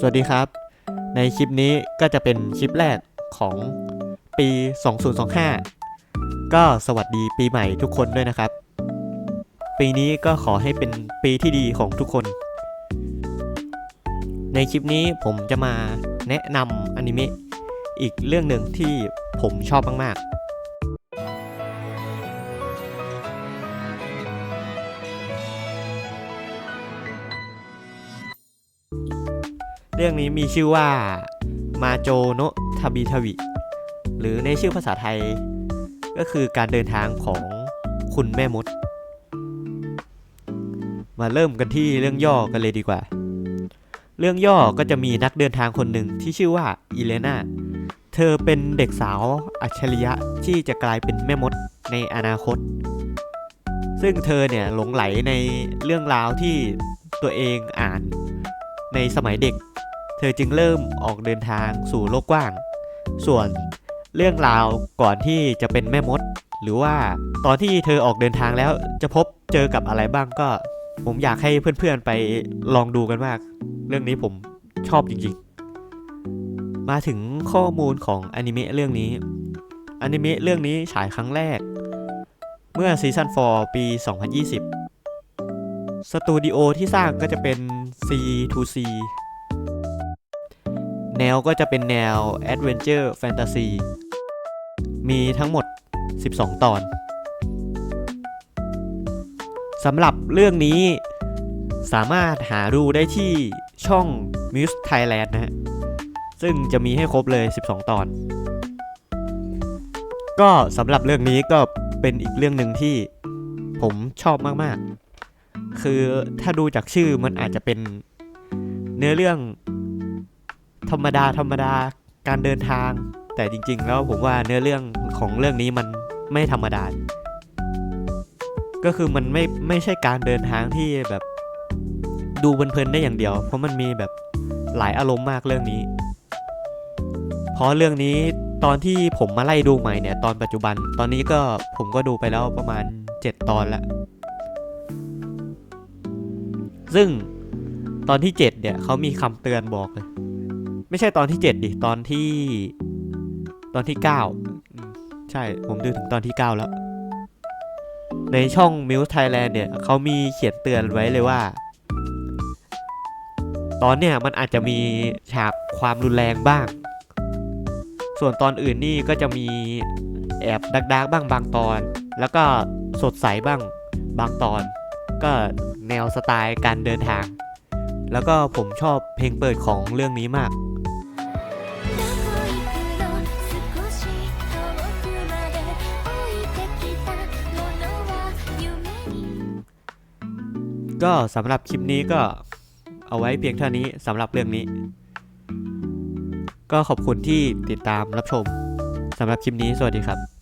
สวัสดีครับ ในคลิปนี้ก็จะเป็นคลิปแรกของปี 2025 ก็สวัสดีปีใหม่ทุกคนด้วยนะครับ ปีนี้ก็ขอให้เป็นปีที่ดีของทุกคน ในคลิปนี้ผมจะมาแนะนำอนิเมะอีกเรื่องหนึ่งที่ผมชอบมากๆ เรื่องนี้มีชื่อว่ามาโจโนทาบิทวิหรือในชื่อภาษาไทย ก็คือการเดินทางของคุณแม่มด มาเริ่มกันที่เรื่องย่อกันเลยดีกว่า เรื่องย่อก็จะมีนักเดินทางคนหนึ่งที่ชื่อว่าอีเลนาเธอเป็นเด็กสาวอัจฉริยะที่จะกลายเป็นแม่มดในอนาคต ซึ่งเธอเนี่ยหลงไหลในเรื่องราวที่ตัวเองอ่านในสมัยเด็ก เธอจึงเริ่มออกเดินทางสู่โลกกว้าง ส่วนเรื่องราวก่อนที่จะเป็นแม่มด หรือว่าตอนที่เธอออกเดินทางแล้วจะพบเจอกับอะไรบ้างก็ ผมอยากให้เพื่อนๆไปลองดูกันมาก เรื่องนี้ผมชอบจริงๆ มาถึงข้อมูลของอนิเมะเรื่องนี้อนิเมะเรื่องนี้ฉายครั้งแรก เมื่อซีซั่น4ปี 2020 สตูดิโอที่สร้างก็จะเป็น C2C แนวก็จะเป็นแนว Adventure Fantasy มีทั้งหมด 12 ตอนสำหรับเรื่องนี้สามารถหาดูได้ที่ช่อง Muse Thailand นะฮะ ซึ่งจะมีให้ครบเลย 12 ตอน ก็สำหรับเรื่องนี้ก็เป็นอีกเรื่องหนึ่งที่ผมชอบมาก ๆ คือถ้าดูจากชื่อมันอาจจะเป็นเนื้อเรื่อง ธรรมดาธรรมดาการเดินทาง แต่จริง ๆ แล้วผมว่าเนื้อเรื่องของเรื่องนี้มันไม่ธรรมดา ก็คือมันไม่ไม่ใช่การเดินทางที่แบบดูเพลินๆได้อย่างเดียว เพราะมันมีแบบหลายอารมณ์มากเรื่องนี้ เพราะเรื่องนี้ตอนที่ผมมาไล่ดูใหม่เนี่ยตอนปัจจุบัน ตอนนี้ก็ผมก็ดูไปแล้วประมาณ 7 ตอนล้วซึ่งตอนที่ 7 เนี่ยเขามีคำเตือนบอกเลย ไม่ใช่ตอนที่ 7 ดิ ตอนที่ ตอนที่9อืมใช่ ผมดูถึงตอนที่ 9 แล้ว ในช่อง Muse Thailand เนี่ยเขามีเขียนเตือนไว้เลยว่า ตอนเนี่ยมันอาจจะมีฉากความรุนแรงบ้าง ส่วนตอนอื่นนี่ก็จะมีแอบดักดักบ้างบางตอน แล้วก็สดใสบ้างบางตอน ก็แนวสไตล์การเดินทางแล้วก็ผมชอบเพลงเปิดของเรื่องนี้มาก ก็สำหรับคลิปนี้ก็เอาไว้เพียงเท่านี้สำหรับเรื่องนี้ ก็ขอบคุณที่ติดตามรับชมสำหรับคลิปนี้สวัสดีครับ